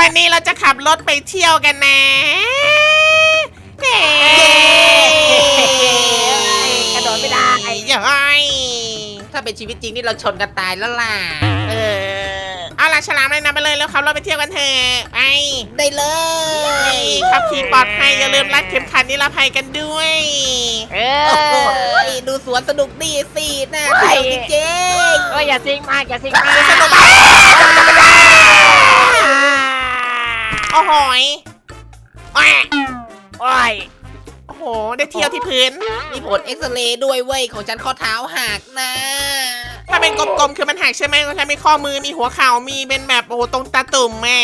วันนี้เราจะขับรถไปเที่ยวกันนะเฮ้กระโดดไม่ได้ย้อยถ้าเป็นชีวิตจริงนี่เราชนกันตายแล้วล่ะ เออ เอาล่ะฉลามเลยนำไปเลยแล้วขับรถไปเที่ยวกันเถอะไปได้เลยขับขี่ปลอดภัยอย่าลืมรัดเข็มขัดนิรภัยกันด้วย เอโอ้โหอดูสวนสนุกดีสิน่าเที่ยวจริงเอ้ยอย่าซิงมากอย่าซิงมากสนุกมาก โอ้โหยแหวะโอ้ยโอ้โห ได้เที่ยวที่พื้นๆมีผลเอ็กซเรย์ด้วยเว้ย ของฉันข้อเท้าหักนะ ถ้าเป็นกลมๆ คือมันหักใช่ไหมก็จะมีข้อมือ มีหัวเข่า มีเป็นแบบโอ้โหตรงตาตุ่มแม่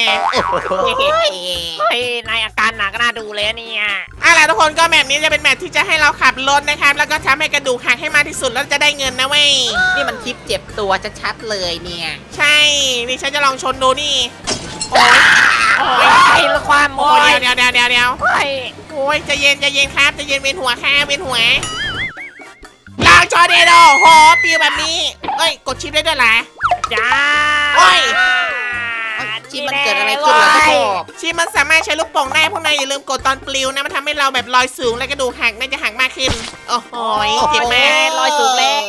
เฮ้ยนายอาการหนักน่าดูเลยเนี่ยเอาล่ะทุกคนก็แบบนี้จะเป็นแบบที่จะให้เราขับรถนะครับ แล้วก็ทำให้กระดูกหักให้มากที่สุดแล้วจะได้เงินนะเว้ย นี่มันคลิปเจ็บตัวชัดๆเลยเนี่ย ใช่ นี่ฉันจะลองชนดูนี่ โอ้ย โอ้ยไอ้ละความโอ้โอ้ยยเดี๋ยวเดี๋ยวเดี๋ยวเดี๋ยวโอ้ยโอ้ยใจะเย็นใจะเย็นครับใจะเย็นเวียนหัวค่ะเวียนหัวลางจอเดโดโหปิวแบบนี้เอ้ยกดชิปได้ด้วยเหรอ จ้าโอ้ย ทุกคนชิปมันสามารถใช้ลูกโป่งได้พวกนายอย่าลืมกดตอนปลิวนะมันทำให้เราแบบลอยสูงและกระดูกหักน่าจะหักมากขึ้น โอ้โหเจ็บไหมลอยสูงแล้ว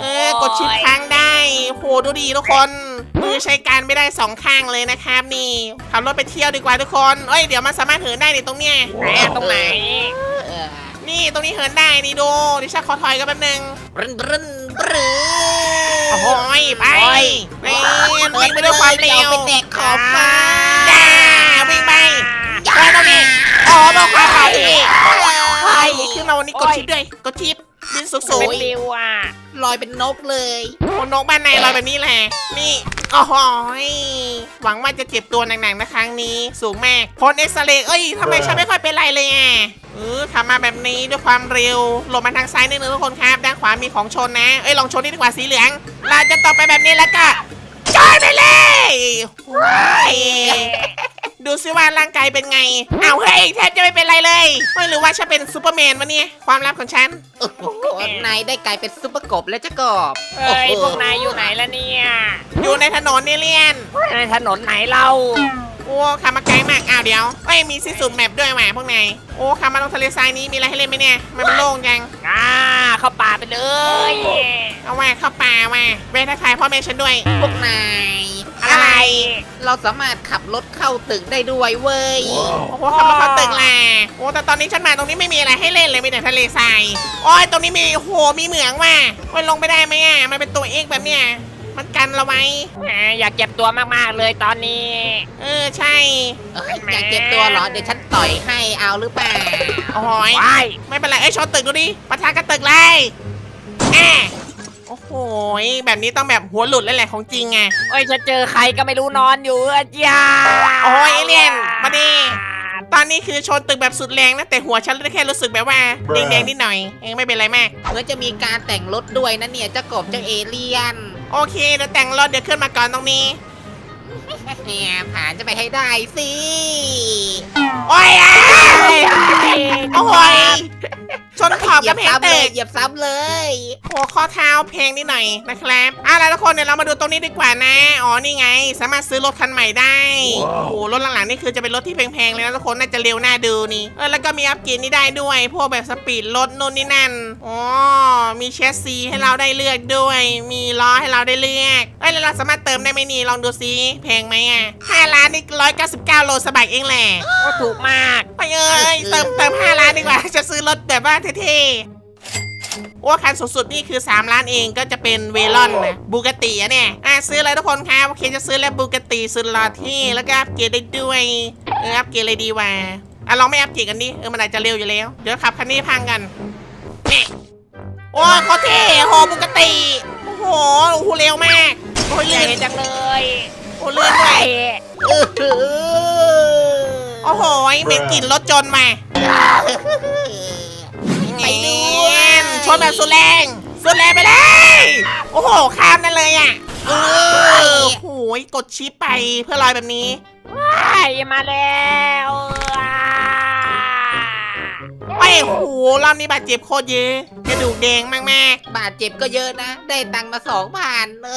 เออกดชิปค้างได้โหดูดีทุกคนมือใช้การไม่ได้สองข้างเลยนะครับ นี่ขับรถไปเที่ยวดีกว่าทุกคนเอ้ยเดี๋ยวมันสามารถเหินได้นี่ตรงเนี้ยไหนอะตรงไหนเออนี่ตรงนี้เหินได้นี่ดูดิฉันขอถอยกันแป๊บนึงบรึนบรึนบรึนโอ้โหไปโอ้ยไปวิ่งไปด้วยความเร็วเป็นเด็กขอบฟ้าจ้าวิ่งไป ไปตรงนี้โอ้บอกความเร็วที่ไปขึ้นมาวันนี้กดชิปด้วยกดชิปบินสูสูงงริวอะลอยเป็นนกเลยๆโอ้นกบ้านในลอยแบบนี้แหละ นี่โอ้โหหวังว่าจะเจ็บตัวหนักๆนะครั้งนี้ สูงมากพ้นเอ็กซเรย์เอ้ยทำไมฉันไม่ค่อยเป็นไรเลยอะเออขับมาแบบนี้ด้วยความเร็วหลบมาทางซ้ายนิดนึงทุกคนครับด้านขวามีของชนนะเอ้ยลองชนนี่ดีกว่าสีเหลืองเราจะต่อไปแบบนี้แล้วก็จอยไปเลยว้าย ดูซิว่าร่างกายเป็นไงอ้าวเฮ้ยแทบจะไม่เป็นไรเลยไม่หรือว่าฉันเป็นซูเปอร์แมนวะเนี่ยความลับของฉัน โอ้โหนายได้กลายเป็นซุปเปอร์กบแล้วเจ้ากบเอ้ย โอ้โหพวกนายอยู่ไหนแล้วเนี่ยอยู่ในถนนนี่เลียนในถนนไหนเรา โอ้ขับมาไกลมากอ้าวเดี๋ยวเอ้ยมีสิ้นสุดแมปด้วยแหมพวกนายโอ้ขับมาตรงทะเลทรายนี้มีอะไรให้เล่นไหมเนี่ยมันโล่งจังอ่า เข้าป่าไปเลย เอาว่าเข้าป่าว่าเวททายพ่อแม่ฉันด้วย พวกนาย อะไร เราสามารถขับรถเข้าตึกได้ด้วยเว้ย โอ้โหขับรถเข้าตึกแหละโอ้แต่ตอนนี้ฉันมาตรงนี้ไม่มีอะไรให้เล่นเลยมีแต่ทะเลทรายโอ้ยตรงนี้มีโอ้โหมีเหมืองว่ะโอ้ยลงไปได้ไหมอะมันเป็นตัวเอกแบบเนี้ยมันกันเราไว้ แหมอยากเก็บตัวมากๆเลยตอนนี้ เออใช่เอ้ยอยากเจ็บตัวเหรอ เดี๋ยวฉันต่อยให้เอาหรือเปล่า โอ้โหยว้าย ไม่เป็นไรเอ้ยชนตึกดูดิปะทะกับตึกเลยแอะ โอ้โหยแบบนี้ต้องแบบหัวหลุดเลยแหละของจริงไง โอ้ยฉันเจอใครก็ไม่รู้นอนอยู่อะจ้าโอ้ยเอเลี่ยนมาดิ ตอนนี้คือชนตึกแบบสุดแรงนะแต่หัวฉันแค่รู้สึกแบบว่าแดงๆนิดหน่อยเองไม่เป็นไรมากเหมือนจะมีการแต่งรถด้วยนะเนี่ยเจ้ากบเจ้าเอเลี่ยน โอเคเดี๋ยวแต่งรถเดี๋ยวขึ้นมาก่อนตรงนี้เนี่ยผ่านจะไปให้ได้สิ โอ้ยอะเฮ้ยเฮ้ยโอ้ย ชนขอบเหยีกัยบบเพงซ้ำเลตึยกเหยียบซ้ำเลยโอ้ข้อเท้าเพลงนิดหน่อยนะครับเอาล่ะทุกคนเดี๋ยวเรามาดูตรงนี้ดีกว่านะ อ๋อนี่ไง สามารถซื้อรถคันใหม่ได้ โอ้โหรถหลังๆนี่คือจะเป็นรถที่แพงๆเลยนะทุกคนน่าจะเร็วน่าดูนี่เออแล้วก็มีอัปเกรดนี่ได้ด้วย พวกแบบสปีดรถนู่นนี่นั่นอ๋อมีแชสซีให้เราได้เลือกด้วย มีล้อให้เราได้เลือกเอ้ยแล้วเราสามารถเติมได้ไหมนี่ลองดูซิแพงไหมอะห้าล้านนี่ร้อยเก้าสิบเก้าโลสบายเองแหละก็ถูกมากไปเอ้ยเติมเติมห้าล้านดีกว่าจะซื้อรถแบบว่าเท่ๆโอ้คันสูงสุดนี่คือ 3 ล้านเองก็จะเป็นเวลอนนะบูกติอะเนี่ยอะซื้อเลยทุกคนครับโอเคจะซื้อแล้วบูกติซื้อลอที่แล้วก็อัปเกรดได้ด้วยเอออัปเกรดเลยดีว่าอะลองไม่อัปเกรดกันดิเออมันอาจจะเร็วอยู่แล้วเดี๋ยวขับคันนี้พังกันนี่โอ้ยโคตรเท่โหบูกติโอ้โหโอ้โหเร็วมากโอ้ยใหญ่ลื่นจังเลยโอ้ลื่นด้วยเออหือโอ้โหเหม็นกลิ่นรถจนมา ไปด้เนีวยยนชนแบบสุดแรงสุดแรงไปเลย โอ้โห ข้ามนั่นเลยอะเออโอ้โหกดชิปไปเพื่อลอยแบบนี้ว้ายมาแล้วไม่โอ้โหรอบนี้บาดเจ็บโคตรเยอะกระดูกแดงมากบาดเจ็บก็เยอะนะ ได้ตังค์มาสองพันเอ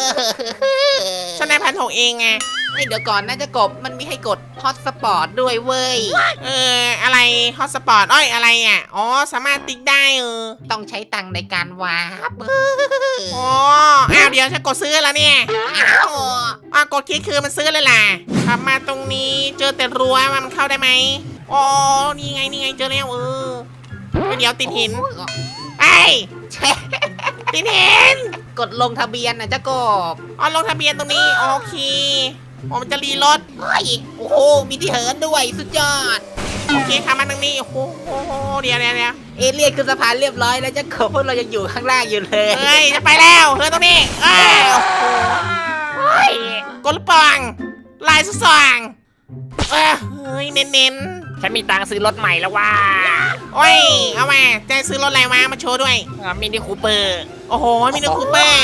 อๆฉันได้พันหกเองไง เฮ้ยเดี๋ยวก่อนน่าจะกบมันมีให้กดฮอตสปอร์ตด้วยเว้ย เอออะไรฮอตสปอร์ตอ้อยอะไรอะอ๋อสามารถติ๊กได้เออต้องใช้ตังค์ในการวาร์ปเออ๋ออ้าวเดี๋ยวฉันกดซื้อแล้วเนี่ยอ้าวอะกดคลิกคือมันซื้อเลยล่ะขับมาตรงนี้เจอแต่รั้วมันเข้าได้ไหมอ๋อนี่ไงนี่ไงเจอแล้วเออเดี๋ยวติดหินไอ้ยแช่ติดหินกดลงทะเบียนนะเจ้ากบอ๋อลงทะเบียนตรงนี้โอเค อ๋อมันจะรีรถเฮ้ยโอ้โห มีที่เหินด้วยสุดยอด โอเคขับมาตรงนี้ โอ้โหโอ้โหเดี๋ยวเดี๋ยวเดี๋ยวเอเลี่ยนขึ้นสะพานเรียบร้อยแล้วเจ้ากบพวกเรายังอยู่ข้างล่างอยู่เลยเฮ้ย จะไปแล้วเฮ้ยตรงนี้เอ้ยโอ้โหเฮ้ยกดลูกปองลายสุดส่างเออเฮ้ยเน้นฉันมีตังค์ซื้อรถใหม่แล้วว่าๆโอ้ย เอามาจะซื้อรถอะไรมามาโชว์ด้วย มินิคูเปอร์โอ้โหมินิคูเปอร์ไอ้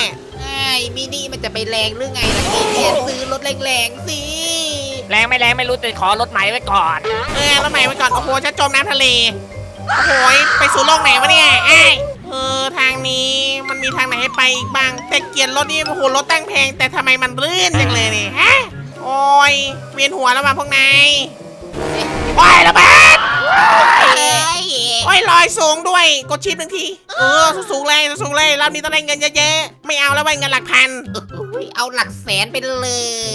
มินี่มันจะไปแรงหรือไงล่ะเอเลี่ยนซื้อรถแรงๆสิแรงไม่แรงไม่รู้แต่ขอรถใหม่ไว้ก่อน เออรถใหม่ไว้ก่อนโอ้โหจะจมน้ำทะเลโอ้โหไปสู่โลกไหนวะเนี่ยไอ้ยเออทางนี้มันมีทางไหนให้ไปอีกบ้าง แต่เกียร์รถนี่โอ้โหรถตั้งแพง แต่ทำไมมันลื่นจังเลยเนี่ยฮะโอ้ยเวียนหัวแล้วมาพวกนายโอ้ยระเบิดเฮ้ย โอ้ยลอยสูงด้วย กดชิปหนึ่งที เออสูงๆเลยสูงๆเลยรอบนี้ต้องได้เงินเยอะๆ ไม่เอาแล้วไปเงินหลักพันอุ๊ยเอาหลักแสนไปเล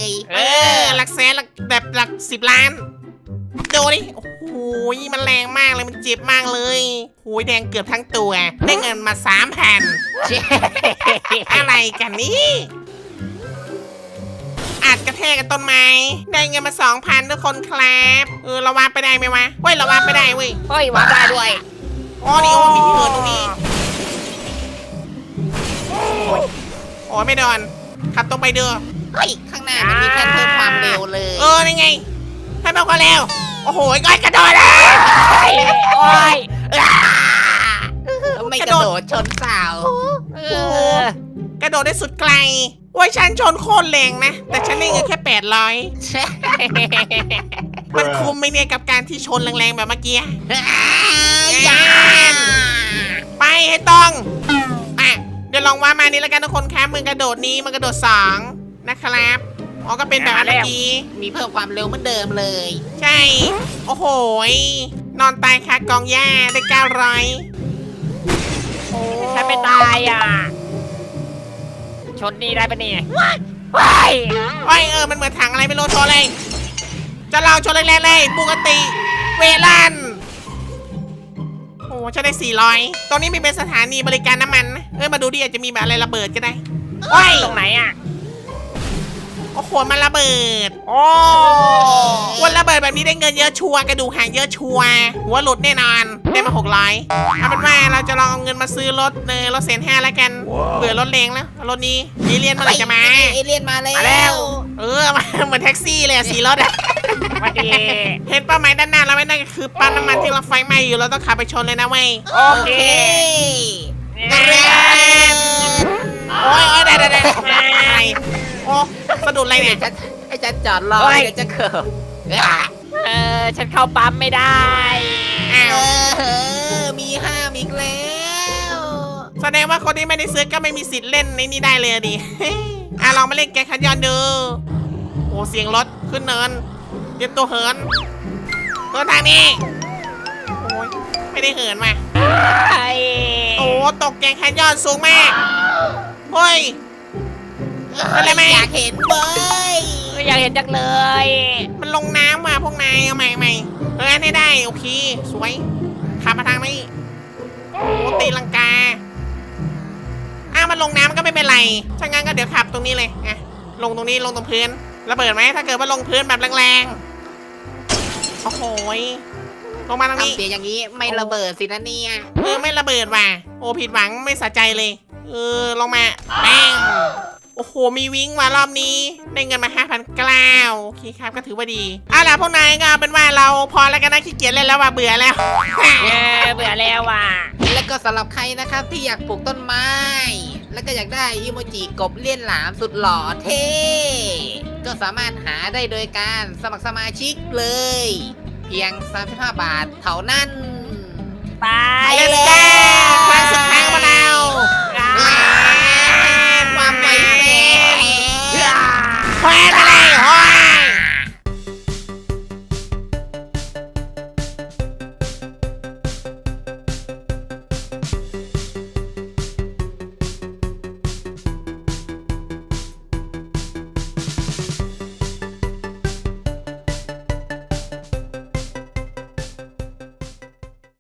ย เออ หลักแสนหลักแบบหลักสิบล้านดูดิโอ้โหมันแรงมากเลยมันเจ็บมากเลยโอ้ยแดงเกือบทั้งตัว ได้เงินมาสามพันเจ๊อะไรกันนี่ อาจกระแทกกับต้นไม้ ได้เงินมาสองพันทุกคนครับ เออเราวาดไปได้ไหมวะเว้ยเราวาดไปได้เว้ยเฮ้ยวางได้ด้วยอ๋อนี่โอ้มีที่เหินตรงนี้โอ้ยไม่โดนขับตรงไปเด้อเฮ้ยข้างหน้ามันมีแค่เพิ่มความเร็วเลยเออนี่ไงให้มากกว่าแล้วโอ้โหก้อยกระโดดแล้วโอ้ยไม่กระโดดชนเสาเออกระโดดได้สุดไกล โอ้ยฉันชนโคตรแรงนะ แต่ฉันได้เงินแค่แปดร้อยเช่มันคุ้มไหมเนี่ยกับการที่ชนแรงๆแบบเมื่อกี้ยานไปให้ต้องอะเดี๋ยวลองว่ามานี่แล้วกันทุกคนครับมือกระโดดนี้มันกระโดดสองนะครับอ๋อก็เป็นแบบเมื่อกี้มีเพิ่มความเร็วเหมือนเดิมเลย ใช่ โอ้โหยนอนตายคากองหญ้าได้เก้าร้อยโอ้ฉันไม่ตายอะ ชนนี่ได้ปะเนี่ยว้ายโอ้ยเออ มันเหมือนถังอะไรไม่รู้ชนเลย จะลองชนแรงๆเลยปกติ เวลัน โอ้ฉันได้ 400 ตรงนี้มีเป็นสถานีบริการน้ำมันนะเออมาดูดิอาจจะมีแบบอะไรระเบิดก็ได้ โอ้ยตรงไหนอะ โอ้โห มันระเบิด โอ้วันระเบิดแบบนี้ได้เงินเยอะชัวร์กระดูกหางเยอะชัวร์หัวหลุดแน่นอนได้มาหกร้อยเอาเป็นว่าเราจะลองเอาเงินมาซื้อรถเนอรถเซนห้าแล้วกันเบื่อรถเลงแล้วเอารถนี้เอเลียนเมื่อไหร่จะมาเอเลี่ยนมาแล้มาแล้ว ว เออมาเหมือนแท็กซี่เลยอะสีรถอะมาดีเห็นป้ายไม้ด้านหน้าเราไม่นั่นก็คือปั๊มน้ำมันที่เราไฟไหม้อยู่เราต้องขับไปชนเลยนะเว้ยโอโอเคเคเรียนโอ้ยโอ้ยได้ได้ได้อะไรโอ้สะดุดอะไรเนี่ยจะให้ ฉันจอดรอเดี๋ยวจะเขิบเออ ฉันเข้าปั๊มไม่ได้ อ้าเอวอมีห้ามอีกแล้วแสดงว่าคนที่ไม่ได้ซื้อก็ไม่มีสิทธิ์เล่นในนี้ได้เลยอะดิ อะลองมาเล่นแกคันยอนดู โอ้เสียงรถขึ้นเนินเตรียมตัวเหินเหินทางนี้ โอ้ยไม่ได้เหินมาไอ้โอ้ตกแกงคันยอนสูงมากเฮ้ยอะไรไหม อยากเห็นเว้ย อยากเห็นจังเลย มันลงน้ำมาพวกนายเอาใหม่ใหม่เออให้ได้โอเค สวยขับมาทางนี้โอ้ตีลังกาอ้าวมันลงน้ำก็ไม่เป็นไรถ้างั้นก็เดี๋ยวขับตรงนี้เลยอะลงตรงนี้ลงตรงพื้นระเบิดไหมถ้าเกิดว่าลงพื้นแบบแรงๆโอ้โหยลงมาตรงนี้ทำเสียงอย่างนี้ไม่ระเบิดสินะเนี่ยเออไม่ระเบิดว่ะโอ้ผิดหวังไม่สะใจเลย เออลงมาแป้ง โอ้โห มีวิ้งมารอบนี้ ได้เงินมาห้าพันเก้าโอเคครับก็ถือว่าดีเอาล่ะพวกนายก็เอาเป็นว่าเราพอแล้วกันนะขี้เกียจเล่นแล้วว่ะเบื่อแล้ว เออเบื่อแล้วว่ะ แล้วก็สำหรับใครนะครับที่อยากปลูกต้นไม้ แล้วก็อยากได้อีโมจิกบเลี่ยนหลามสุดหล่อเท่ก็สามารถหาได้โดยการสมัครสมาชิกเลย เพียง 35 บาทเท่านั้นไปไปเลยจ้าครั้งสุดท้ายมาเรา Family